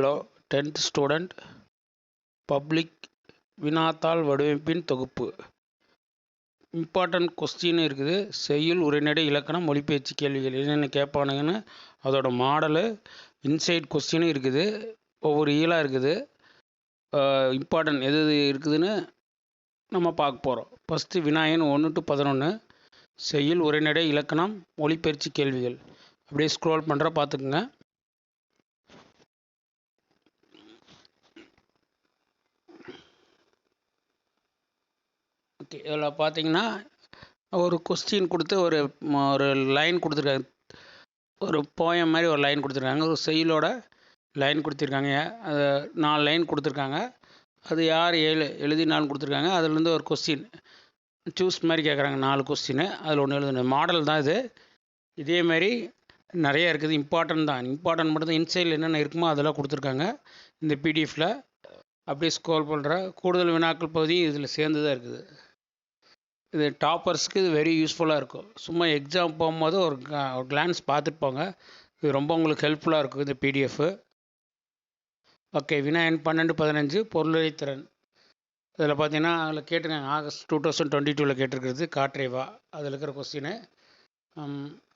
Hello tenth student public வினாத்தாள் வடிவமைப்பின் தொகுப்பு. இம்பார்ட்டன்ட் கொஸ்டின் இருக்குது. செய்யுள் உரைநடை இலக்கணம் மொழிபெயர்ச்சி கேள்விகள் என்னென்ன கேட்பானுங்கன்னு அதோட மாடலு இன்சைட் கொஸ்டினும் இருக்குது. ஒவ்வொரு ஈலாக இருக்குது. இம்பார்ட்டன்ட் எது எது இருக்குதுன்னு நம்ம பார்க்க போகிறோம் ஃபஸ்ட்டு வினாயன் ஒன்று டு பதினொன்று செய்யுள் உரைநடை இலக்கணம் மொழிபெயர்ச்சி கேள்விகள். அப்படியே ஸ்க்ரோல் பண்ணுற பார்த்துக்குங்க. ஓகே இதில் பார்த்தீங்கன்னா ஒரு கொஸ்டின் கொடுத்து ஒரு ஒரு லைன் கொடுத்துருக்காங்க. ஒரு போயம் மாதிரி ஒரு லைன் கொடுத்துருக்காங்க. ஒரு செயலோட லைன் கொடுத்துருக்காங்க. அது நாலு லைன் கொடுத்துருக்காங்க. அது யார் எழு எழுதினாலும் கொடுத்துருக்காங்க. அதுலேருந்து ஒரு கொஸ்டின் சூஸ் மாதிரி கேட்குறாங்க. நாலு கொஸ்டின் அதில் ஒன்று எழுதணும் மாடல் தான் இது. இதே மாதிரி நிறைய இருக்குது. இம்பார்ட்டன்ட் தான். இம்பார்ட்டன்ட் மட்டும் தான் இன்சைடில் என்னென்ன இருக்குமோ அதெல்லாம் கொடுத்துருக்காங்க. இந்த பிடிஎஃப்பில் அப்படியே ஸ்கோர் பண்ணுற கூடுதல் வினாக்கள் பகுதியும் இதில் சேர்ந்து தான் இருக்குது. இது டாப்பர்ஸ்க்கு இது வெரி யூஸ்ஃபுல்லாக இருக்கும். சும்மா எக்ஸாம் போகும்போது ஒரு ஒரு கிளான்ஸ் பார்த்துட்டு போங்க. இது ரொம்ப உங்களுக்கு ஹெல்ப்ஃபுல்லாக இருக்கும் இந்த பிடிஎஃப் ஓகே வினாயன் பன்னெண்டு பதினஞ்சு பொருளுரைத்திறன் இதில் பார்த்தீங்கன்னா அதில் கேட்டிருக்காங்க ஆகஸ்ட் டூ தௌசண்ட் டுவெண்ட்டி டூவில் கேட்டிருக்கிறது காட்ரேவா அதில் இருக்கிற கொஸ்டினு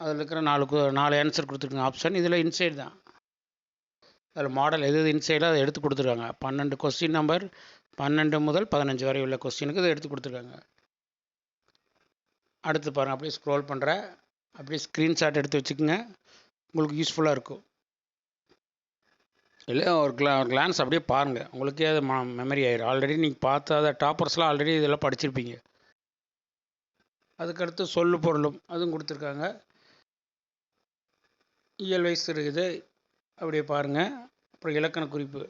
அதில் இருக்கிற நாலு நாலு ஆன்சர் கொடுத்துருக்காங்க ஆப்ஷன் இதில் இன்சைட் தான். அதில் மாடல் எது எது இன்சைடோ அதை எடுத்து கொடுத்துருக்காங்க. பன்னெண்டு கொஸ்டின் நம்பர் பன்னெண்டு முதல் பதினஞ்சு வரை உள்ள கொஸ்டினுக்கு இதை எடுத்து கொடுத்துருக்காங்க. அடுத்து பாருங்கள் அப்படியே ஸ்க்ரோல் பண்ணுறேன் அப்படியே ஸ்க்ரீன்ஷாட் எடுத்து வச்சுக்கோங்க. உங்களுக்கு யூஸ்ஃபுல்லாக இருக்கும். இல்லை ஒரு கிளா ஒரு கிளான்ஸ் அப்படியே பாருங்கள் உங்களுக்கே அது மெமரி ஆயிடும் ஆல்ரெடி நீங்கள் பார்த்தாத டாப்பர்ஸ்லாம் ஆல்ரெடி இதெல்லாம் படிச்சிருப்பீங்க. அதுக்கடுத்து சொல்லு பொருளும் அதுவும் கொடுத்துருக்காங்க. இயல் வயசு இருக்குது. அப்படியே பாருங்கள் அப்புறம் இலக்கண குறிப்பு.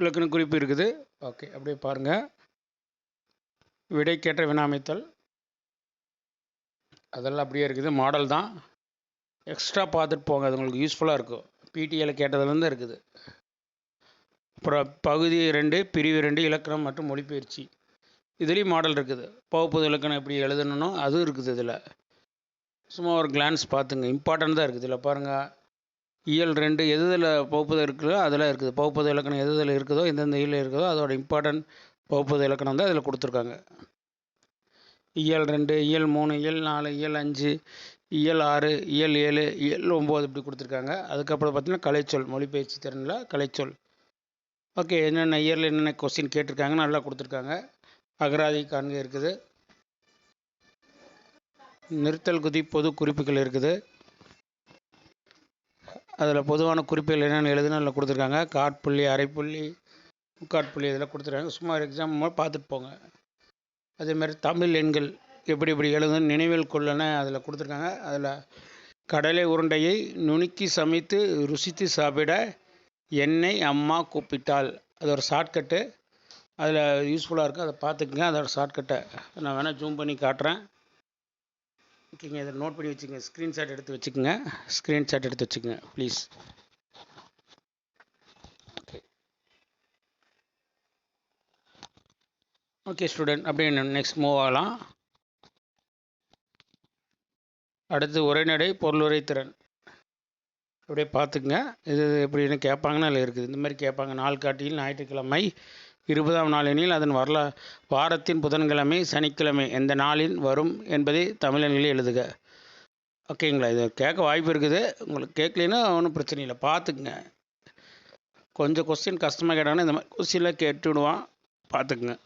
இலக்கண குறிப்பு இருக்குது. ஓகே அப்படியே பாருங்கள் விடைக்கேற்ற வினாமைத்தல். அதெல்லாம் அப்படியே இருக்குது. மாடல் தான். எக்ஸ்ட்ரா பார்த்துட்டு போங்க. அது உங்களுக்கு யூஸ்ஃபுல்லாக இருக்கும். பிடிஎல் கேட்டதுலேருந்து இருக்குது. அப்புறம் பகுதி ரெண்டு பிரிவு ரெண்டு இலக்கணம் மற்றும் மொழிபெயர்ச்சி. இதுலேயும் மாடல் இருக்குது. பகுப்பது இலக்கணம் எப்படி எழுதணும் அதுவும் இருக்குது இதில். சும்மா ஒரு கிளான்ஸ் பார்த்துங்க. இம்பார்ட்டன்ட் தான் இருக்குது இதில் பாருங்கள் இயல் ரெண்டு எது இதில் பகுப்பது இருக்குதோ அதெல்லாம் இருக்குது. பகுப்பது இலக்கணம் எது இதில் இருக்குதோ எந்தெந்த இயல் இருக்குதோ அதோட இம்பார்ட்டன்ட் வகுப்பது இலக்கணம் தான் இதில் கொடுத்துருக்காங்க. இயல் ரெண்டு இயல் மூணு இயல் நாலு இயல் அஞ்சு இயல் ஆறு இயல் ஏழு இயல் ஒம்பது இப்படி கொடுத்துருக்காங்க. அதுக்கப்புறம் பார்த்தீங்கன்னா கலைச்சொல் மொழிபெயர்ச்சி திறனில் கலைச்சொல். ஓகே என்னென்ன இயரில் என்னென்ன கொஸ்டின் கேட்டிருக்காங்க நல்லா கொடுத்துருக்காங்க. அகராதி காண்க இருக்குது. நிறுத்தல் குதி பொது குறிப்புகள் இருக்குது. அதில் பொதுவான குறிப்புகள் என்னென்ன எழுதுன்னு அதில் கொடுத்துருக்காங்க. காட்புள்ளி அரைப்புள்ளி முக்காட்புள்ளி இதெல்லாம் கொடுத்துருக்காங்க. சும்மா ஒரு எக்ஸாம் பார்த்துட்டு போங்க. அதே மாதிரி தமிழ் எண்கள் எப்படி எப்படி எழுதுன்னு நினைவில் கொள்ளன அதில் கொடுத்துருக்காங்க. அதில் கடலை உருண்டையை நுணுக்கி சமைத்து ருசித்து சாப்பிட என்னை அம்மா கூப்பிட்டாள். அது ஒரு ஷார்ட்கட்டு அதில் யூஸ்ஃபுல்லாக இருக்கும் அதை பார்த்துக்குங்க. அதோட ஷார்ட்கட்டை நான் வேணால் ஜூம் பண்ணி காட்டுறேன். ஓகேங்க. இதை நோட் பண்ணி வச்சுக்கோங்க. ஸ்க்ரீன்ஷாட் எடுத்து வச்சுக்கோங்க. ஸ்க்ரீன்ஷாட் எடுத்து வச்சுக்கோங்க ப்ளீஸ் ஓகே ஸ்டூடெண்ட் அப்படியே நெக்ஸ்ட் மூவ் ஆகலாம். அடுத்து உரைநடை பொருளுரை திறன். அப்படியே பார்த்துக்குங்க. இது எப்படின்னு கேட்பாங்கன்னு அதில் இருக்குது. இந்த மாதிரி கேட்பாங்க. நாள் காட்டியில் ஞாயிற்றுக்கிழமை இருபதாம் நாளெனில் அதன் வரலா வாரத்தின் புதன்கிழமை சனிக்கிழமை எந்த நாளில் வரும் என்பதை தமிழனில் எழுதுக. ஓகேங்களா இது கேட்க வாய்ப்பு இருக்குது. உங்களுக்கு கேட்கலைன்னா ஒன்றும் பிரச்சனை இல்லை. பார்த்துக்குங்க. கொஞ்சம் கொஸ்டின் கஷ்டமாக கேட்டாங்கன்னா இந்த மாதிரி கொஸ்டினில் கேட்டு விடுவான் பார்த்துக்குங்க.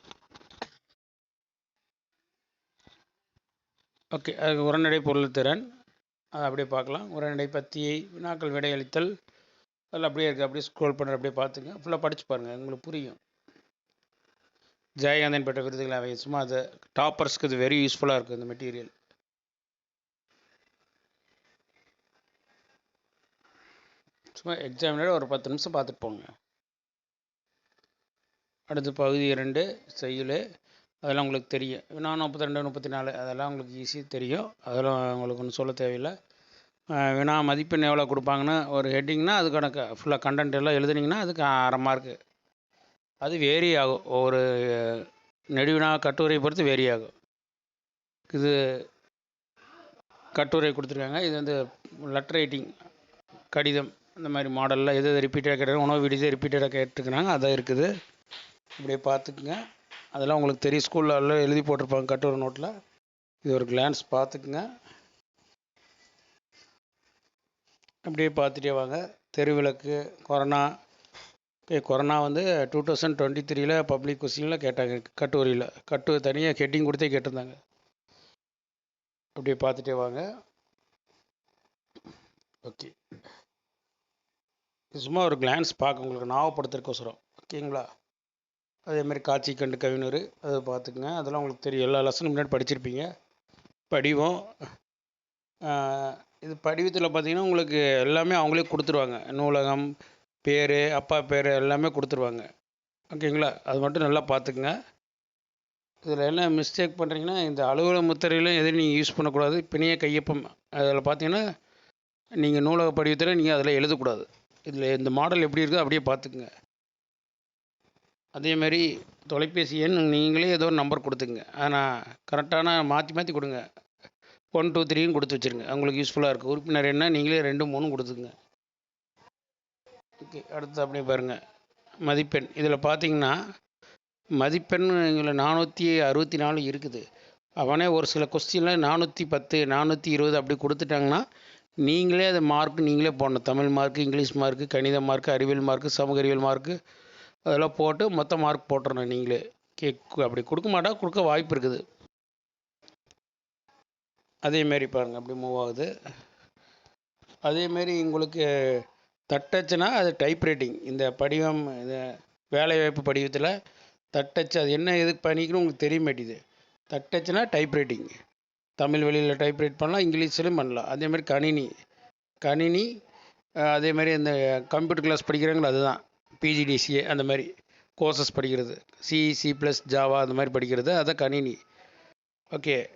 ஓகே அதுக்கு உரநடை பொருள்திறன் அதை அப்படியே பார்க்கலாம். உரநடை பற்றியை வினாக்கள் விடையளித்தல். அதில் அப்படியே இருக்குது அப்படியே ஸ்க்ரோல் பண்ணுற அப்படியே பார்த்துங்க. ஃபுல்லாக படித்து பாருங்கள் உங்களுக்கு புரியும். ஜெயகாந்தன் பெற்ற விருதுகள் அவை. சும்மா அது டாப்பர்ஸ்க்கு இது வெரி யூஸ்ஃபுல்லாக இருக்குது இந்த மெட்டீரியல் சும்மா எக்ஸாமினோட ஒரு பத்து நிமிஷம் பார்த்துட்டு போங்க. அடுத்து பகுதி இரண்டு செய்யுள். அதெல்லாம் உங்களுக்கு தெரியும் வினா முப்பத்தி ரெண்டு முப்பத்தி நாலு அதெல்லாம் உங்களுக்கு ஈஸி தெரியும். அதெல்லாம் உங்களுக்கு ஒன்றும் சொல்ல தேவையில்லை. வினா மதிப்பெண் எவ்வளோ கொடுப்பாங்கன்னு ஒரு ஹெட்டிங்னா அது கணக்கு. ஃபுல்லாக கண்டென்ட் எல்லாம் எழுதுனீங்கன்னா அதுக்கு அரை மார்க்கு அது வேரி ஆகும். ஒவ்வொரு நெடுவினா கட்டுரை பொறுத்து வேரி ஆகும். இது கட்டுரை கொடுத்துருக்காங்க. இது வந்து லெட்டர் ரைட்டிங் கடிதம் இந்த மாதிரி மாடலில் எது எது ரிப்பீட்டடாக கேட்டாங்க உணவு வீடு ரிப்பீட்டடாக கேட்டுருக்குறாங்க அதான் இருக்குது. இப்படியே பார்த்துக்குங்க. அதெல்லாம் உங்களுக்கு தெரியும். ஸ்கூலில் எல்லாம் எழுதி போட்டிருப்பாங்க கட்டுரை நோட்டில் இது ஒரு கிளான்ஸ் பார்த்துக்குங்க. அப்படியே பார்த்துட்டே வாங்க. தெருவிளக்கு கொரோனா. இப்போ கொரோனா வந்து டூ தௌசண்ட் டுவெண்ட்டி த்ரீல பப்ளிக் கொஸ்டினில் கேட்டாங்க. கட்டுரையில். கட்டு தனியாக ஹெட்டிங் கொடுத்தே கேட்டிருந்தாங்க. அப்படியே பார்த்துட்டே வாங்க. ஓகே. சும்மா ஒரு கிளான்ஸ் பார்க்க உங்களுக்கு ஞாபகப்படுத்துறக்கோசரம் ஓகேங்களா? அதேமாதிரி காட்சி கண்டு கவிஞர் அதை பார்த்துக்குங்க. அதெல்லாம் உங்களுக்கு தெரியும். எல்லா லெசனும் முன்னாடி படிச்சிருப்பீங்க. படிவம் இது படிவத்தில் பார்த்தீங்கன்னா உங்களுக்கு எல்லாமே அவங்களே கொடுத்துருவாங்க. நூலகம் பேர் அப்பா பேர் எல்லாமே கொடுத்துருவாங்க. ஓகேங்களா? அது மட்டும் நல்லா பார்த்துக்குங்க. இதில் என்ன மிஸ்டேக் பண்ணுறீங்கன்னா இந்த அலுவலக முத்திரையிலும் எதுவும் நீங்கள் யூஸ் பண்ணக்கூடாது. பிணைய கையொப்பம். அதில் பார்த்தீங்கன்னா நீங்கள் நூலக படிவத்தில் நீங்கள் அதில் எழுதக்கூடாது. இதில் இந்த மாடல் எப்படி இருக்கோ அப்படியே பார்த்துக்குங்க. அதேமாரி தொலைபேசி எண் நீங்களே ஏதோ ஒரு நம்பர் கொடுத்துங்க ஆனால் கரெக்டான மாற்றி மாற்றி கொடுங்க. ஒன் டூ த்ரீன்னு கொடுத்து வச்சுருங்க. அவங்களுக்கு யூஸ்ஃபுல்லாக இருக்குது உறுப்பினர் என்ன நீங்களே ரெண்டு மூணு கொடுத்துங்க ஓகே அடுத்து அப்படியே பாருங்கள் மதிப்பெண். இதில் பார்த்தீங்கன்னா மதிப்பெண் இதில் நானூற்றி அறுபத்தி நாலு இருக்குது. அவனே ஒரு சில கொஸ்டினில் நானூற்றி பத்து நானூற்றி இருபது அப்படி கொடுத்துட்டாங்கன்னா நீங்களே அதை மார்க் நீங்களே போடணும். தமிழ் மார்க்கு இங்கிலீஷ் மார்க்கு கணித மார்க்கு அறிவியல் மார்க்கு சமூக அறிவியல் மார்க்கு அதெல்லாம் போட்டு மொத்த மார்க் போட்டுறணும் நீங்களே. கேக் அப்படி கொடுக்க மாட்டா கொடுக்க வாய்ப்பு இருக்குது. அதேமாரி பாருங்கள் அப்படி மூவ் ஆகுது. அதேமாரி உங்களுக்கு தட்டச்சுனா அது டைப் ரைட்டிங் இந்த படிவம் இந்த வேலைவாய்ப்பு படிவத்தில் தட்டச்சு அது என்ன எதுக்கு பண்ணிக்கணும் உங்களுக்கு தெரிய மாட்டேது தட்டச்சுனா டைப் ரைட்டிங் தமிழ் வழியில் டைப் ரைட் பண்ணலாம் இங்கிலீஷ்லையும் பண்ணலாம். அதேமாதிரி கணினி. கணினி அதேமாதிரி இந்த கம்ப்யூட்டர் கிளாஸ் படிக்கிறாங்களோ அதுதான். பிஜிடிசிஏ அந்த மாதிரி கோர்சஸ் படிக்கிறது. சி சி ப்ளஸ் ஜாவா அந்த மாதிரி படிக்கிறது. அதான் கணினி. ஓகே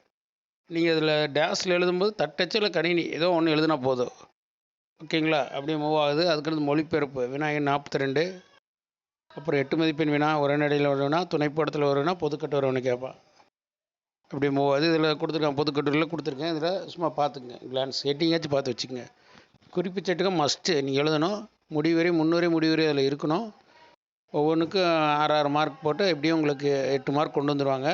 நீங்கள் இதில் டேஸில் எழுதும்போது தட்டச்சில் கணினி. ஏதோ ஒன்று எழுதுனா போதும். ஓகேங்களா அப்படியே மூவ் ஆகுது. அதுக்கடுத்து மொழிபெயர்ப்பு. விநாயகன் நாற்பத்தி ரெண்டு அப்புறம் எட்டு மதிப்பெண் வினா உரைநடையில் வருவனா துணைப்படத்தில் வருவனா பொதுக்கட்டு வருவனு கேட்பான். அப்படி மூவ் ஆகுது. இதில் கொடுத்துருக்கேன் பொதுக்கட்டுரில் கொடுத்துருக்கேன். இதில் சும்மா பார்த்துக்குங்க. கிளான்ஸ் ஹெட்டிங்காச்சும் பார்த்து வச்சுக்கோங்க. குறிப்பிச்சட்டுக்கு மஸ்ட்டு நீங்கள் எழுதணும். முடிவெறி முன்னுரை முடிவரை அதில் இருக்கணும். ஒவ்வொன்றுக்கும் ஆறு ஆறு மார்க் போட்டு எப்படியும் உங்களுக்கு எட்டு மார்க் கொண்டு வந்துடுவாங்க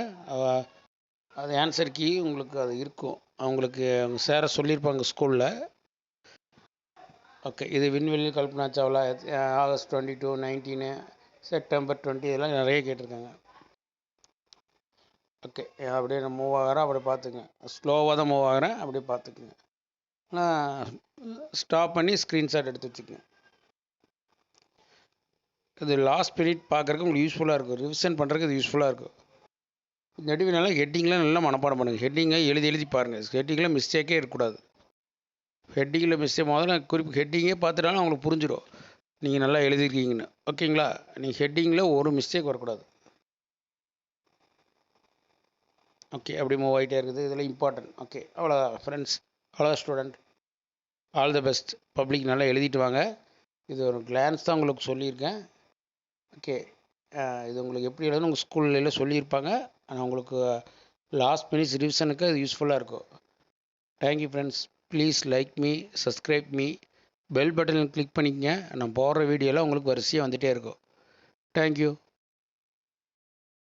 அது ஆன்சர் கீ உங்களுக்கு அது இருக்கும். அவங்களுக்கு அவங்க சேர சொல்லியிருப்பாங்க ஸ்கூலில் ஓகே இது விண்வெளி Kalpana Chawla August twenty two nineteen September twenty இதெல்லாம் நிறைய கேட்டிருக்காங்க. ஓகே அப்படியே நான் மூவ் ஆகிறேன் அப்படியே பார்த்துங்க ஸ்லோவாக தான் மூவ் ஆகிறேன் அப்படியே பார்த்துக்குங்க. ஆனால் ஸ்டாப் பண்ணி ஸ்க்ரீன்ஷாட் எடுத்து வச்சுக்கோங்க. இது லாஸ்ட் பீரியட் பார்க்குறதுக்கு உங்களுக்கு யூஸ்ஃபுல்லாக இருக்கும். ரிவிஷன் பண்ணுறதுக்கு இது யூஸ்ஃபுல்லாக இருக்கும். நடுவு நல்லா ஹெட்டிங்லாம் நல்லா மனப்பாடம் பண்ணுங்கள் ஹெட்டிங்கை எழுதி எழுதி பாருங்கள் ஹெட்டிங்கில் மிஸ்டேக்கே இருக்கக்கூடாது. ஹெட்டிங்கில் மிஸ்டேக் முதல்ல குறிப்பு ஹெட்டிங்கே பார்த்துட்டாலும் அவங்களுக்கு புரிஞ்சிடும். நீங்கள் நல்லா எழுதிருக்கீங்கன்னு ஓகேங்களா? நீங்கள் ஹெட்டிங்கில் ஒரு மிஸ்டேக் வரக்கூடாது. ஓகே அப்படி மூவ் ஆகிட்டே இருக்குது. இதில் இம்பார்ட்டன்ட் ஓகே அவ்வளோதான் ஃப்ரெண்ட்ஸ் அவ்வளோ student all the best public நல்லா எழுதிட்டு வாங்க. இது ஒரு கிளான்ஸ் தான் உங்களுக்கு சொல்லியிருக்கேன். ஓகே. இது உங்களுக்கு எப்படி எழுதணும்? உங்கள் ஸ்கூல்லையில் சொல்லியிருப்பாங்க. ஆனால் உங்களுக்கு லாஸ்ட் மினிட்ஸ் ரிவிஷனுக்கு அது யூஸ்ஃபுல்லாக இருக்கும். Thank you friends please like me subscribe me bell button click பண்ணிக்கங்க. நான் போடுற வீடியோலாம் உங்களுக்கு வரிசையாக வந்துகிட்டே இருக்கும். தேங்க்யூ